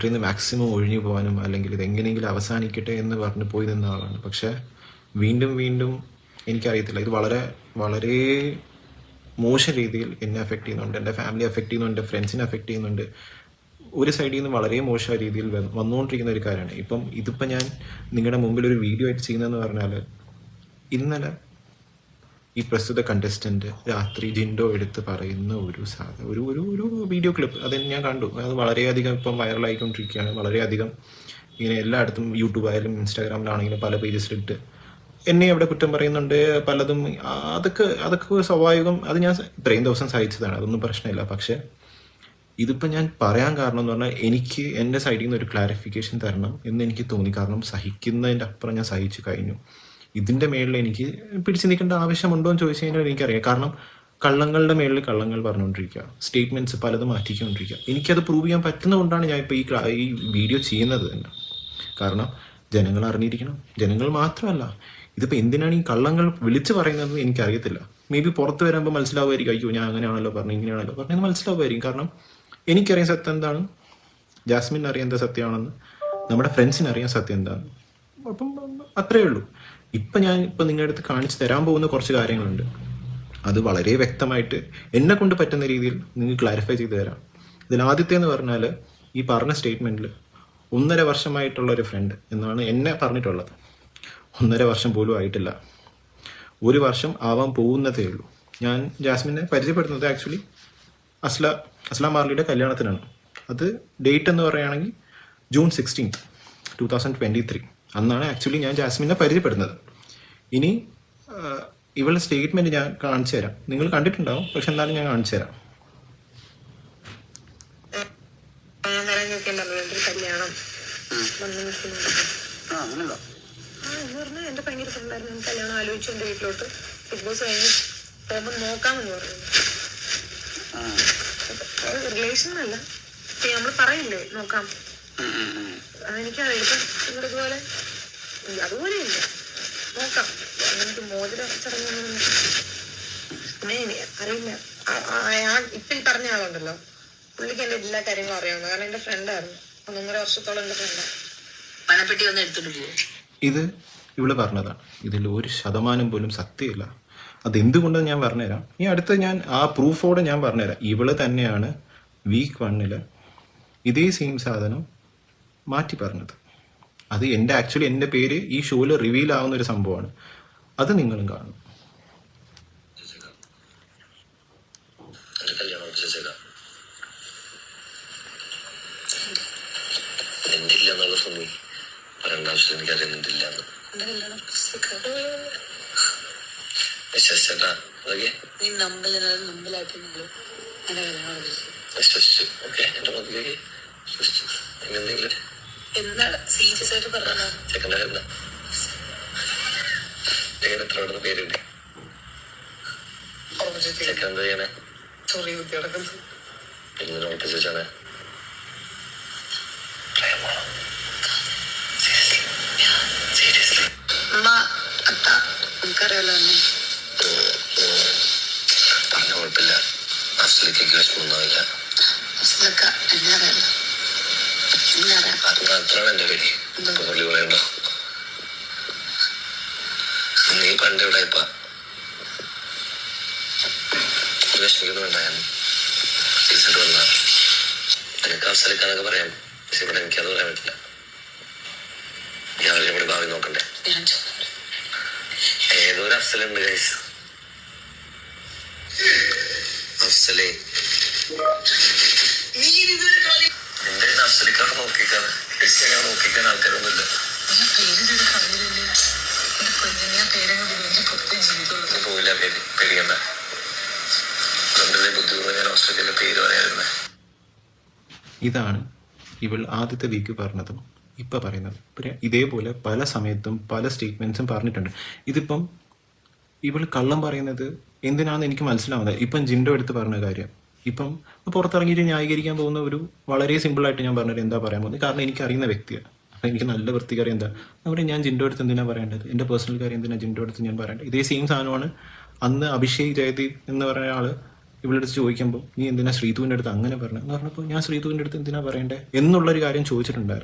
മാറ്ററിൽ നിന്ന് മാക്സിമം ഒഴിഞ്ഞു പോകാനും അല്ലെങ്കിൽ ഇത് എങ്ങനെയെങ്കിലും അവസാനിക്കട്ടെ എന്ന് പറഞ്ഞ് പോയി നിന്ന ആളാണ്. പക്ഷെ വീണ്ടും വീണ്ടും എനിക്കറിയത്തില്ല. ഇത് വളരെ വളരെ മോശം രീതിയിൽ എന്നെ അഫക്റ്റ് ചെയ്യുന്നുണ്ട്. എന്റെ ഫാമിലി അഫക്റ്റ് ചെയ്യുന്നുണ്ട്. ഫ്രണ്ട്സിനെ അഫക്റ്റ് ചെയ്യുന്നുണ്ട്. ഒരു സൈഡിൽ നിന്ന് വളരെ മോശം രീതിയിൽ വന്നുകൊണ്ടിരിക്കുന്ന ഒരു കാര്യമാണ്. ഇപ്പം ഇതിപ്പോൾ ഞാൻ നിങ്ങളുടെ മുമ്പിൽ ഒരു വീഡിയോ ആയിട്ട് ചെയ്യുന്നതെന്ന് പറഞ്ഞാൽ ഇന്നലെ ഈ പ്രസ്തുത കണ്ടസ്റ്റന്റ് രാത്രി ജിൻഡോ എടുത്ത് പറയുന്ന ഒരു സാധനം ഒരു ഒരു ഒരു വീഡിയോ ക്ലിപ്പ് അത് ഞാൻ കണ്ടു. അത് വളരെയധികം ഇപ്പം വൈറലായിക്കൊണ്ടിരിക്കുകയാണ് വളരെയധികം ഇങ്ങനെ എല്ലായിടത്തും യൂട്യൂബ് ആയാലും ഇൻസ്റ്റാഗ്രാമിലാണെങ്കിലും പല പേജസിലിട്ട് എന്നെ അവിടെ കുറ്റം പറയുന്നുണ്ട്. പലതും അതൊക്കെ അതൊക്കെ സ്വാഭാവികം. അത് ഞാൻ ഇത്രയും ദിവസം സഹിച്ചതാണ്. അതൊന്നും പ്രശ്നമില്ല. പക്ഷേ ഇതിപ്പോൾ ഞാൻ പറയാൻ കാരണം എന്ന് പറഞ്ഞാൽ എനിക്ക് എന്റെ സൈഡിൽ നിന്ന് ഒരു ക്ലാരിഫിക്കേഷൻ തരണം എന്ന് എനിക്ക് തോന്നി. കാരണം സഹിക്കുന്നതിന്റെ അപ്പുറം ഞാൻ സഹിച്ചു കഴിഞ്ഞു. ഇതിന്റെ മേളിൽ എനിക്ക് പിടിച്ചു നിൽക്കേണ്ട ആവശ്യമുണ്ടോ എന്ന് ചോദിച്ചു കഴിഞ്ഞാൽ എനിക്കറിയാം. കാരണം കള്ളങ്ങളുടെ മേളിൽ കള്ളങ്ങൾ പറഞ്ഞുകൊണ്ടിരിക്കുക. സ്റ്റേറ്റ്മെന്റ്സ് പലതും മാറ്റിക്കൊണ്ടിരിക്കുക. എനിക്കത് പ്രൂവ് ചെയ്യാൻ പറ്റുന്നതുകൊണ്ടാണ് ഞാൻ ഇപ്പോൾ ഈ ഈ വീഡിയോ ചെയ്യുന്നത് തന്നെ. കാരണം ജനങ്ങൾ അറിഞ്ഞിരിക്കണം. ജനങ്ങൾ മാത്രമല്ല. ഇതിപ്പോൾ എന്തിനാണ് ഈ കള്ളങ്ങൾ വിളിച്ചു പറയുന്നത് എനിക്കറിയത്തില്ല. മേ ബി പുറത്ത് വരുമ്പോൾ മനസ്സിലാവുമായിരിക്കും അയ്യോ ഞാൻ അങ്ങനെയാണല്ലോ പറഞ്ഞു ഇങ്ങനെയാണല്ലോ പറഞ്ഞത്. മനസ്സിലാവുമായിരിക്കും. കാരണം എനിക്കറിയാൻ സത്യം എന്താണ്? ജാസ്മിൻ അറിയാൻ എന്താ സത്യമാണെന്ന്? നമ്മുടെ ഫ്രണ്ട്സിന് അറിയാൻ സത്യം എന്താണ്? അപ്പം അത്രയേ ഉള്ളൂ. ഇപ്പം ഞാൻ ഇപ്പം നിങ്ങളുടെ അടുത്ത് കാണിച്ചു തരാൻ പോകുന്ന കുറച്ച് കാര്യങ്ങളുണ്ട്. അത് വളരെ വ്യക്തമായിട്ട് എന്നെ കൊണ്ട് പറ്റുന്ന രീതിയിൽ നിങ്ങൾ ക്ലാരിഫൈ ചെയ്തു തരാം. ഇതിൽ ആദ്യത്തെ എന്ന് പറഞ്ഞാൽ ഈ പറഞ്ഞ സ്റ്റേറ്റ്മെന്റിൽ ഒന്നര വർഷമായിട്ടുള്ള ഒരു ഫ്രണ്ട് എന്നാണ് എന്നെ പറഞ്ഞിട്ടുള്ളത്. ഒന്നര വർഷം പോലും ആയിട്ടില്ല. ഒരു വർഷം ആവാൻ പോകുന്നതേ ഉള്ളൂ. ഞാൻ ജാസ്മിനെ പരിചയപ്പെടുന്നത് ആക്ച്വലി അസ്ല അസ്ലാം മാർലിയുടെ കല്യാണത്തിനാണ്. അത് ഡേറ്റ് എന്ന് പറയുകയാണെങ്കിൽ June sixteenth two thousand twenty three അന്നാണ് ആക്ച്വലി ഞാൻ ജാസ്മിനെ പരിചയപ്പെടുന്നത്. ഇനി ഇവളുടെ സ്റ്റേറ്റ്മെന്റ് ഞാൻ കാണിച്ചു തരാം. നിങ്ങൾ കണ്ടിട്ടുണ്ടാവും പക്ഷെ എന്നാലും ഞാൻ കാണിച്ചു തരാം. എന്റെ ഭയങ്കര കല്യാണം ആലോചിച്ചു വീട്ടിലോട്ട്. ബിഗ് ബോസ് കഴിഞ്ഞ് പോകുമ്പോൾ നോക്കാമെന്ന് പറഞ്ഞു. റിലേഷൻ അല്ല. നമ്മൾ പറയില്ലേ നോക്കാം. ഇപ്പം ഇതുപോലെ അതുപോലെ ഇല്ല നോക്കാം. എനിക്ക് മോതിര ചടങ്ങൊന്നും പിന്നെ അറിയില്ല. ഇപ്പൊ ഈ പറഞ്ഞ ആളുണ്ടല്ലോ. പുള്ളിക്ക് എന്റെ എല്ലാ കാര്യങ്ങളും അറിയാവുന്ന കാരണം എന്റെ ഫ്രണ്ടായിരുന്നു. ഒന്നൊന്നര വർഷത്തോളം എന്റെ ഫ്രണ്ടാണ് പണപ്പെട്ടി ഒന്ന് എടുത്തിട്ട് പോവോ? ഇത് ഇവൾ പറഞ്ഞതാണ് ഇതിൽ ഒരു ശതമാനം പോലും സത്യമില്ല. അതെന്തുകൊണ്ടെന്ന് ഞാൻ പറഞ്ഞുതരാം? ഈ അടുത്ത് ഞാൻ ആ പ്രൂഫോടെ ഞാൻ പറഞ്ഞുതരാം. ഇവൾ തന്നെയാണ് വീക്ക് വണ്ണിൽ ഇതേ സെയിം സാധനം മാറ്റി പറഞ്ഞത്. അത് എന്റെ ആക്ച്വലി എന്റെ പേര് ഈ ഷോയിൽ റിവീൽ ആവുന്ന ഒരു സംഭവമാണ്. അത് നിങ്ങളും കാണും നീ നമ്പലാണ് നമ്പലായിട്ടുണ്ടല്ലോ എന്റെ കല്യാണം ഉറപ്പിച്ചു. എന്താണ് സീരിയസ് ആയിട്ട് പറഞ്ഞോ ചെക്കന്റെ എന്താ ചെക്കൻ എത്ര അവിടെ പേരുണ്ട് ഉറപ്പിച്ചിട്ട് ചെക്കൻ എന്താ ചെയ്യണേ? ചൊറി കുത്തി കിടക്കുന്നു. എന്തിനാ ഉറപ്പിച്ച് വെച്ചാണ് സീരിയസ്ലി അമ്മ അത്ത നമുക്കറിയാലോ എന്നെ? പറഞ്ഞ കുഴപ്പമില്ല. എന്നെ അറിയാലോ. അത് മാത്രമാണ് എന്റെ പേര് പുള്ളി പറയണ്ടോ നീ പണ്ട് ഇവിടെ ഇപ്പ വിഷമിക്കുന്നു വേണ്ട ഞാൻ ടീച്ചർ വന്ന നിനക്ക് അവസരിക്കാന്നൊക്കെ പറയാം പക്ഷെ ഇവിടെ എനിക്കത് പറയാൻ പറ്റില്ല ഞാൻ ഇവിടെ ഭാവി നോക്കണ്ടേ ഞാൻ ചോദിച്ചു ഏതോ ഒരു അഫ്സലുണ്ട് ഗൈസ് അഫ്സലേ ഞാൻ നോക്കിക്കാൻ ആൾക്കാരൊന്നുമില്ല. പേര് ഇതാണ് ഇവൾ ആദ്യത്തെ വീക്ക് പറഞ്ഞതും ഇപ്പൊ പറയുന്നത്. പിന്നെ ഇതേപോലെ പല സമയത്തും പല സ്റ്റേറ്റ്മെന്റ്സും പറഞ്ഞിട്ടുണ്ട്. ഇതിപ്പം ഇവൾ കള്ളം പറയുന്നത് എന്തിനാണെന്ന് എനിക്ക് മനസ്സിലാവുന്നത് ഇപ്പം ജിൻഡോ എടുത്ത് പറഞ്ഞ കാര്യം. ഇപ്പം പുറത്തിറങ്ങിയിട്ട് ന്യായീകരിക്കാൻ പോകുന്ന ഒരു വളരെ സിമ്പിൾ ആയിട്ട് ഞാൻ പറഞ്ഞത് എന്താ പറയാൻ പോകുന്നത്? കാരണം എനിക്ക് അറിയുന്ന വ്യക്തിയാണ്. അപ്പം എനിക്ക് നല്ല വൃത്തികാര്യം എന്താ? അവിടെ ഞാൻ ജിൻഡോ എടുത്ത് എന്തിനാണ് പറയേണ്ടത്? എന്റെ പേഴ്സണൽ കാര്യം എന്തിനാണ് ജിൻഡോ എടുത്ത് ഞാൻ പറയേണ്ടത്? ഇതേ സെയിം സാധനമാണ് അന്ന് അഭിഷേക് ജയദീപ് എന്ന് പറയുന്ന ആൾ ഇവിടെ അടുത്ത് ചോദിക്കുമ്പോൾ നീ എന്തിനാ ശ്രീതുവിന്റെ അടുത്ത് അങ്ങനെ പറഞ്ഞത്? എന്ന് പറഞ്ഞപ്പോൾ ഞാൻ ശ്രീതുവിന്റെ അടുത്ത് എന്തിനാ പറയണ്ടേ? എന്നുള്ളൊരു കാര്യം ചോദിച്ചിട്ടുണ്ടായിരുന്നു.